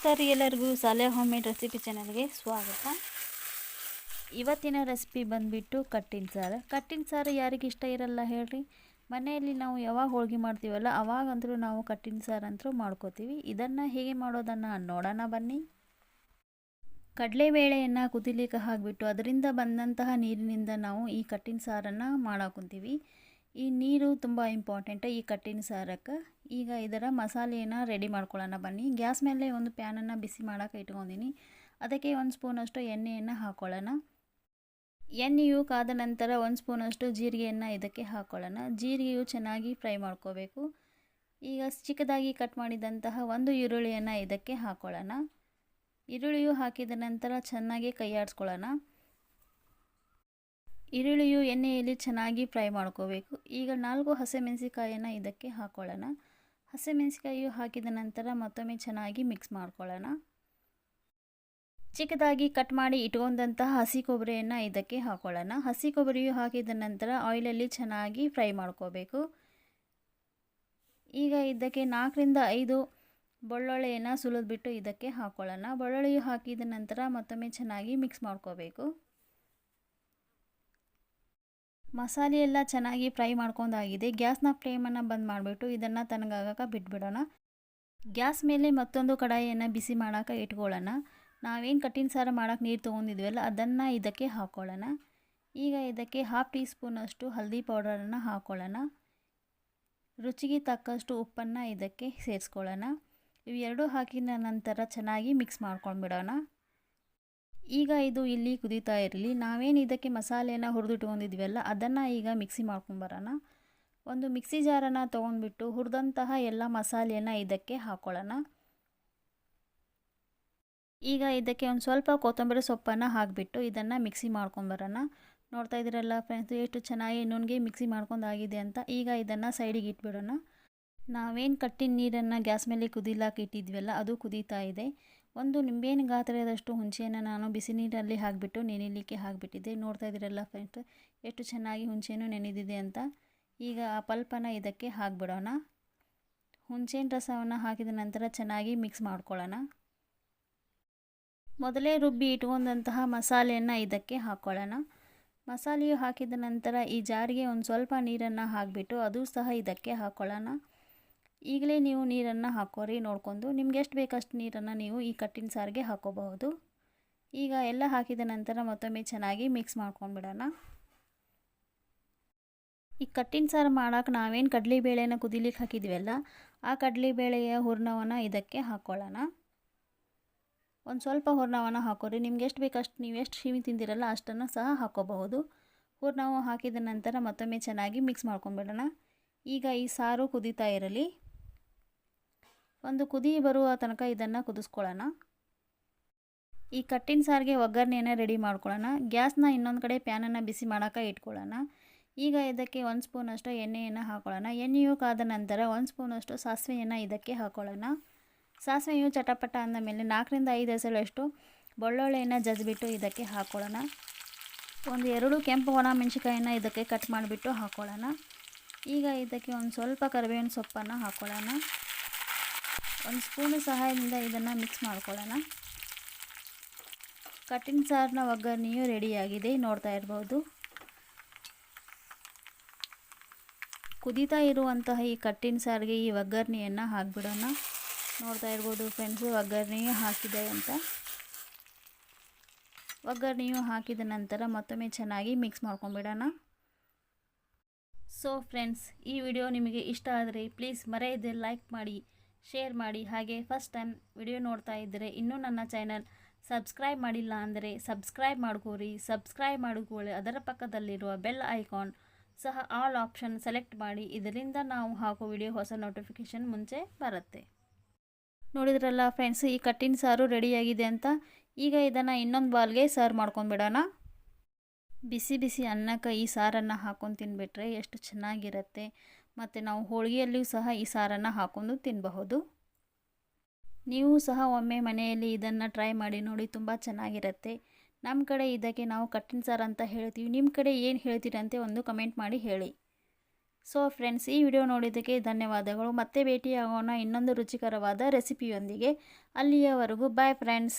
ನಮಸ್ಕಾರ ಎಲ್ಲರಿಗೂ ಸಾಲೆ ಹೋಮ್ ಮೇಡ್ ರೆಸಿಪಿ ಚಾನಲ್ಗೆ ಸ್ವಾಗತ. ಇವತ್ತಿನ ರೆಸಿಪಿ ಬಂದುಬಿಟ್ಟು ಕಟ್ಟಿನ ಸಾರು. ಕಟ್ಟಿನ ಸಾರು ಯಾರಿಗೆ ಇಷ್ಟ ಇರಲ್ಲ ಹೇಳ್ರಿ. ಮನೆಯಲ್ಲಿ ನಾವು ಯಾವಾಗ ಹೋಳಿಗೆ ಮಾಡ್ತೀವಲ್ಲ ಅವಾಗಂತೂ ನಾವು ಕಟ್ಟಿನ ಸಾರು ಅಂತರೂ ಮಾಡ್ಕೋತೀವಿ. ಇದನ್ನು ಹೇಗೆ ಮಾಡೋದನ್ನು ನೋಡೋಣ ಬನ್ನಿ. ಕಡಲೆಬೇಳೆಯನ್ನು ಕುದಿಲಿಕ್ಕೆ ಹಾಕಿಬಿಟ್ಟು ಅದರಿಂದ ಬಂದಂತಹ ನೀರಿನಿಂದ ನಾವು ಈ ಕಟ್ಟಿನ ಸಾರನ್ನು ಮಾಡಾಕೊಂತೀವಿ. ಈ ನೀರು ತುಂಬ ಇಂಪಾರ್ಟೆಂಟ್ ಈ ಕಟ್ಟಿನ ಸಾರಕ್ಕೆ. ಈಗ ಇದರ ಮಸಾಲೆಯನ್ನು ರೆಡಿ ಮಾಡ್ಕೊಳ್ಳೋಣ ಬನ್ನಿ. ಗ್ಯಾಸ್ ಮೇಲೆ ಒಂದು ಪ್ಯಾನನ್ನು ಬಿಸಿ ಮಾಡೋಕೆ ಇಟ್ಕೊಂಡಿನಿ. ಅದಕ್ಕೆ ಒಂದು ಸ್ಪೂನಷ್ಟು ಎಣ್ಣೆಯನ್ನು ಹಾಕ್ಕೊಳ್ಳೋಣ ಎಣ್ಣೆಯು ಕಾದ ನಂತರ ಒಂದು ಸ್ಪೂನಷ್ಟು ಜೀರಿಗೆಯನ್ನು ಇದಕ್ಕೆ ಹಾಕ್ಕೊಳ್ಳೋಣ ಜೀರಿಗೆಯು ಚೆನ್ನಾಗಿ ಫ್ರೈ ಮಾಡ್ಕೋಬೇಕು. ಈಗ ಚಿಕ್ಕದಾಗಿ ಕಟ್ ಮಾಡಿದಂತಹ ಒಂದು ಈರುಳ್ಳಿಯನ್ನು ಇದಕ್ಕೆ ಹಾಕ್ಕೊಳ್ಳೋಣ ಈರುಳ್ಳಿಯು ಹಾಕಿದ ನಂತರ ಚೆನ್ನಾಗಿ ಕೈಯಾಡಿಸ್ಕೊಳ್ಳೋಣ. ಈರುಳ್ಳಿಯು ಎಣ್ಣೆಯಲ್ಲಿ ಚೆನ್ನಾಗಿ ಫ್ರೈ ಮಾಡ್ಕೋಬೇಕು. ಈಗ ನಾಲ್ಕು ಹಸಿಮೆಣಸಿಕಾಯನ್ನು ಇದಕ್ಕೆ ಹಾಕ್ಕೊಳ್ಳೋಣ ಹಸಿಮೆಣಸಿಕಾಯಿಯು ಹಾಕಿದ ನಂತರ ಮತ್ತೊಮ್ಮೆ ಚೆನ್ನಾಗಿ ಮಿಕ್ಸ್ ಮಾಡ್ಕೊಳ್ಳೋಣ. ಚಿಕ್ಕದಾಗಿ ಕಟ್ ಮಾಡಿ ಇಟ್ಕೊಂಡಂತಹ ಹಸಿ ಕೊಬ್ಬರಿಯನ್ನು ಇದಕ್ಕೆ ಹಾಕ್ಕೊಳ್ಳೋಣ ಹಸಿ ಕೊಬ್ಬರಿಯು ಹಾಕಿದ ನಂತರ ಆಯಿಲಲ್ಲಿ ಚೆನ್ನಾಗಿ ಫ್ರೈ ಮಾಡ್ಕೋಬೇಕು. ಈಗ ಇದಕ್ಕೆ ನಾಲ್ಕರಿಂದ ಐದು ಬೆಳ್ಳುಳ್ಳಿಯನ್ನು ಸುಲಿದ್ಬಿಟ್ಟು ಇದಕ್ಕೆ ಹಾಕೊಳ್ಳೋಣ. ಬೆಳ್ಳುಳ್ಳಿಯು ಹಾಕಿದ ನಂತರ ಮತ್ತೊಮ್ಮೆ ಚೆನ್ನಾಗಿ ಮಿಕ್ಸ್ ಮಾಡ್ಕೋಬೇಕು. ಮಸಾಲೆ ಎಲ್ಲ ಚೆನ್ನಾಗಿ ಫ್ರೈ ಮಾಡ್ಕೊಂಡಾಗಿದೆ. ಗ್ಯಾಸ್ನ ಫ್ಲೇಮನ್ನು ಬಂದ್ ಮಾಡಿಬಿಟ್ಟು ಇದನ್ನು ತನಗಾಗಕ್ಕೆ ಬಿಟ್ಬಿಡೋಣ. ಗ್ಯಾಸ್ ಮೇಲೆ ಮತ್ತೊಂದು ಕಡಾಯಿಯನ್ನು ಬಿಸಿ ಮಾಡೋಕೆ ಇಟ್ಕೊಳ್ಳೋಣ. ನಾವೇನು ಕಟ್ಟಿನ ಸಾರು ಮಾಡೋಕೆ ನೀರು ತೊಗೊಂಡಿದ್ವಲ್ಲ, ಅದನ್ನು ಇದಕ್ಕೆ ಹಾಕ್ಕೊಳ್ಳೋಣ ಈಗ ಇದಕ್ಕೆ ಹಾಫ್ ಟೀ ಸ್ಪೂನಷ್ಟು ಹಲ್ದಿ ಪೌಡರನ್ನು ಹಾಕ್ಕೊಳ್ಳೋಣ ರುಚಿಗೆ ತಕ್ಕಷ್ಟು ಉಪ್ಪನ್ನು ಇದಕ್ಕೆ ಸೇರಿಸ್ಕೊಳ್ಳೋಣ. ಇವೆರಡೂ ಹಾಕಿದ ನಂತರ ಚೆನ್ನಾಗಿ ಮಿಕ್ಸ್ ಮಾಡ್ಕೊಂಡ್ಬಿಡೋಣ. ಈಗ ಇದು ಇಲ್ಲಿ ಕುದೀತಾ ಇರಲಿ. ನಾವೇನು ಇದಕ್ಕೆ ಮಸಾಲೆಯನ್ನು ಹುರಿದಿಟ್ಕೊಂಡಿದ್ವಲ್ಲ ಅದನ್ನು ಈಗ ಮಿಕ್ಸಿ ಮಾಡ್ಕೊಂಬರೋಣ ಒಂದು ಮಿಕ್ಸಿ ಜಾರನ್ನು ತೊಗೊಂಡ್ಬಿಟ್ಟು ಹುರಿದಂತಹ ಎಲ್ಲ ಮಸಾಲೆಯನ್ನು ಇದಕ್ಕೆ ಹಾಕ್ಕೊಳ್ಳೋಣ ಈಗ ಇದಕ್ಕೆ ಒಂದು ಸ್ವಲ್ಪ ಕೊತ್ತಂಬರಿ ಸೊಪ್ಪನ್ನು ಹಾಕಿಬಿಟ್ಟು ಇದನ್ನು ಮಿಕ್ಸಿ ಮಾಡ್ಕೊಂಬರೋಣ ನೋಡ್ತಾ ಇದ್ದೀರಲ್ಲ ಫ್ರೆಂಡ್ಸ್ ಎಷ್ಟು ಚೆನ್ನಾಗಿ ನುಣ್ಣಗೆ ಮಿಕ್ಸಿ ಮಾಡ್ಕೊಂಡಾಗಿದೆ ಅಂತ. ಈಗ ಇದನ್ನು ಸೈಡಿಗೆ ಇಟ್ಬಿಡೋಣ. ನಾವೇನು ಕಟ್ಟಿನ ನೀರನ್ನು ಗ್ಯಾಸ್ ಮೇಲೆ ಕುದಿಲಾಕೆ ಇಟ್ಟಿದ್ವಲ್ಲ, ಅದು ಕುದೀತಾ ಇದೆ. ಒಂದು ನಿಂಬೆಹಣ್ಣು ಗಾತ್ರದಷ್ಟು ಹುಣಸೆಯನ್ನು ನಾನು ಬಿಸಿ ನೀರಲ್ಲಿ ಹಾಕಿಬಿಟ್ಟು ನೆನೆಯಲಿಕ್ಕೆ ಹಾಕಿಬಿಟ್ಟಿದ್ದೆ. ನೋಡ್ತಾ ಇದ್ದೀರಲ್ಲ ಫ್ರೆಂಡ್ಸ್ ಎಷ್ಟು ಚೆನ್ನಾಗಿ ಹುಣಸೆಹಣ್ಣು ನೆನೆದಿದೆ ಅಂತ. ಈಗ ಆ ಪಲ್ಪನ ಇದಕ್ಕೆ ಹಾಕಿಬಿಡೋಣ. ಹುಣಸೆಹಣ್ಣು ರಸವನ್ನು ಹಾಕಿದ ನಂತರ ಚೆನ್ನಾಗಿ ಮಿಕ್ಸ್ ಮಾಡ್ಕೊಳ್ಳೋಣ. ಮೊದಲೇ ರುಬ್ಬಿ ಇಟ್ಕೊಂಡಂತಹ ಮಸಾಲೆಯನ್ನು ಇದಕ್ಕೆ ಹಾಕ್ಕೊಳ್ಳೋಣ. ಮಸಾಲೆಯು ಹಾಕಿದ ನಂತರ ಈ ಜಾರಿಗೆ ಒಂದು ಸ್ವಲ್ಪ ನೀರನ್ನು ಹಾಕಿಬಿಟ್ಟು ಅದು ಸಹ ಇದಕ್ಕೆ ಹಾಕ್ಕೊಳ್ಳೋಣ. ಈಗಲೇ ನೀವು ನೀರನ್ನು ಹಾಕೋರಿ, ನೋಡ್ಕೊಂಡು. ನಿಮ್ಗೆ ಎಷ್ಟು ಬೇಕಷ್ಟು ನೀರನ್ನು ನೀವು ಈ ಕಟ್ಟಿನ ಸಾರಿಗೆ ಹಾಕೋಬಹುದು. ಈಗ ಎಲ್ಲ ಹಾಕಿದ ನಂತರ ಮತ್ತೊಮ್ಮೆ ಚೆನ್ನಾಗಿ ಮಿಕ್ಸ್ ಮಾಡ್ಕೊಂಡ್ಬಿಡೋಣ ಈ ಕಟ್ಟಿನ ಸಾರು ಮಾಡೋಕೆ ನಾವೇನು ಕಡಲೆಬೇಳೆನ ಕುದಿಲಿಕ್ಕೆ ಹಾಕಿದ್ವಲ್ಲ, ಆ ಕಡಲೆಬೇಳೆಯ ಹೂರ್ಣವನ್ನು ಇದಕ್ಕೆ ಹಾಕ್ಕೊಳ್ಳೋಣ ಒಂದು ಸ್ವಲ್ಪ ಹೂರ್ಣವನ್ನು ಹಾಕೋರಿ. ನಿಮ್ಗೆ ಎಷ್ಟು ಬೇಕಷ್ಟು, ನೀವು ಎಷ್ಟು ಶಿಮಿ ತಿಂದಿರಲ್ಲ ಅಷ್ಟನ್ನು ಸಹ ಹಾಕೋಬಹುದು. ಹೂರ್ಣವು ಹಾಕಿದ ನಂತರ ಮತ್ತೊಮ್ಮೆ ಚೆನ್ನಾಗಿ ಮಿಕ್ಸ್ ಮಾಡ್ಕೊಂಡ್ಬಿಡೋಣ ಈಗ ಈ ಸಾರು ಕುದೀತಾ ಇರಲಿ. ಒಂದು ಕುದಿ ಬರುವ ತನಕ ಇದನ್ನು ಕುದಿಸ್ಕೊಳ್ಳೋಣ. ಈ ಕಟ್ಟಿನ ಸಾರಿಗೆ ಒಗ್ಗರಣೆಯನ್ನು ರೆಡಿ ಮಾಡ್ಕೊಳ್ಳೋಣ. ಗ್ಯಾಸ್ನ ಇನ್ನೊಂದು ಕಡೆ ಪ್ಯಾನನ್ನು ಬಿಸಿ ಮಾಡೋಕೆ ಇಟ್ಕೊಳ್ಳೋಣ. ಈಗ ಇದಕ್ಕೆ ಒಂದು ಸ್ಪೂನಷ್ಟು ಎಣ್ಣೆಯನ್ನು ಹಾಕೊಳ್ಳೋಣ. ಎಣ್ಣೆಯು ಕಾದ ನಂತರ ಒಂದು ಸ್ಪೂನಷ್ಟು ಸಾಸಿವೆಯನ್ನು ಇದಕ್ಕೆ ಹಾಕೊಳ್ಳೋಣ. ಸಾಸಿವೆಯು ಚಟಪಟ ಅಂದ ಮೇಲೆ ನಾಲ್ಕರಿಂದ ಐದು ಹೆಸರಷ್ಟು ಬೆಳ್ಳುಳ್ಳಿಯನ್ನು ಜಜ್ಬಿಟ್ಟು ಇದಕ್ಕೆ ಹಾಕೊಳ್ಳೋಣ. ಒಂದು ಎರಡು ಕೆಂಪು ಒಣ ಮೆಣಸಿಕಾಯನ್ನು ಇದಕ್ಕೆ ಕಟ್ ಮಾಡಿಬಿಟ್ಟು ಹಾಕೊಳ್ಳೋಣ. ಈಗ ಇದಕ್ಕೆ ಒಂದು ಸ್ವಲ್ಪ ಕರಿಬೇವಿನ ಸೊಪ್ಪನ್ನು ಹಾಕ್ಕೊಳ್ಳೋಣ ಒಂದು ಸ್ಪೂನು ಸಹಾಯದಿಂದ ಇದನ್ನು ಮಿಕ್ಸ್ ಮಾಡ್ಕೊಳ್ಳೋಣ. ಕಟ್ಟಿನ ಸಾರಿನ ಒಗ್ಗರಣೆಯು ರೆಡಿಯಾಗಿದೆ, ನೋಡ್ತಾ ಇರ್ಬೋದು. ಕುದೀತಾ ಇರುವಂತಹ ಈ ಕಟ್ಟಿನ ಸಾರಿಗೆ ಈ ಒಗ್ಗರಣೆಯನ್ನು ಹಾಕಿಬಿಡೋಣ. ನೋಡ್ತಾ ಇರ್ಬೋದು ಫ್ರೆಂಡ್ಸು, ಒಗ್ಗರಣೆಯು ಹಾಕಿದೆ ಅಂತ. ಒಗ್ಗರಣೆಯು ಹಾಕಿದ ನಂತರ ಮತ್ತೊಮ್ಮೆ ಚೆನ್ನಾಗಿ ಮಿಕ್ಸ್ ಮಾಡ್ಕೊಂಬಿಡೋಣ ಸೊ ಫ್ರೆಂಡ್ಸ್ ಈ ವಿಡಿಯೋ ನಿಮಗೆ ಇಷ್ಟ ಆದರೆ ಪ್ಲೀಸ್ ಮರೆಯದೆ ಲೈಕ್ ಮಾಡಿ. ಶೇರ್ ಮಾಡಿ. ಹಾಗೆ ಫಸ್ಟ್ ಟೈಮ್ ವಿಡಿಯೋ ನೋಡ್ತಾ ಇದ್ದರೆ ಇನ್ನೂ ನನ್ನ ಚಾನಲ್ ಸಬ್ಸ್ಕ್ರೈಬ್ ಮಾಡಿಲ್ಲ ಅಂದರೆ ಸಬ್ಸ್ಕ್ರೈಬ್ ಮಾಡ್ಕೋರಿ. ಸಬ್ಸ್ಕ್ರೈಬ್ ಮಾಡಿಕೊಳ್ಳಿ. ಅದರ ಪಕ್ಕದಲ್ಲಿರುವ ಬೆಲ್ ಐಕಾನ್ ಸಹ ಆಲ್ ಆಪ್ಷನ್ ಸೆಲೆಕ್ಟ್ ಮಾಡಿ. ಇದರಿಂದ ನಾವು ಹಾಕೋ ವಿಡಿಯೋ ಹೊಸ ನೋಟಿಫಿಕೇಷನ್ ಮುಂಚೆ ಬರುತ್ತೆ. ನೋಡಿದ್ರಲ್ಲ ಫ್ರೆಂಡ್ಸ್ ಈ ಕಟ್ಟಿನ ಸಾರು ರೆಡಿಯಾಗಿದೆ ಅಂತ. ಈಗ ಇದನ್ನು ಇನ್ನೊಂದು ಬಾಲ್ಗೆ ಸರ್ವ್ ಮಾಡ್ಕೊಂಡ್ಬಿಡೋಣ ಬಿಸಿ ಬಿಸಿ ಅನ್ನಕ್ಕೆ ಈ ಸಾರನ್ನು ಹಾಕೊಂಡು ತಿನ್ಬಿಟ್ರೆ ಎಷ್ಟು ಚೆನ್ನಾಗಿರುತ್ತೆ. ಮತ್ತು ನಾವು ಹೋಳಿಗೆಯಲ್ಲಿಯೂ ಸಹ ಈ ಸಾರನ್ನು ಹಾಕೊಂಡು ತಿನ್ನಬಹುದು ನೀವು ಸಹ ಒಮ್ಮೆ ಮನೆಯಲ್ಲಿ ಇದನ್ನು ಟ್ರೈ ಮಾಡಿ ನೋಡಿ ತುಂಬ ಚೆನ್ನಾಗಿರುತ್ತೆ. ನಮ್ಮ ಕಡೆ ಇದಕ್ಕೆ ನಾವು ಕಟ್ಟಿನ ಸಾರು ಅಂತ ಹೇಳ್ತೀವಿ. ನಿಮ್ಮ ಕಡೆ ಏನು ಹೇಳ್ತೀರಂತೆ ಒಂದು ಕಮೆಂಟ್ ಮಾಡಿ ಹೇಳಿ. ಸೊ ಫ್ರೆಂಡ್ಸ್ ಈ ವಿಡಿಯೋ ನೋಡಿದ್ದಕ್ಕೆ ಧನ್ಯವಾದಗಳು. ಮತ್ತೆ ಭೇಟಿಯಾಗೋಣ ಇನ್ನೊಂದು ರುಚಿಕರವಾದ ರೆಸಿಪಿಯೊಂದಿಗೆ ಅಲ್ಲಿಯವರೆಗೂ ಬಾಯ್ ಫ್ರೆಂಡ್ಸ್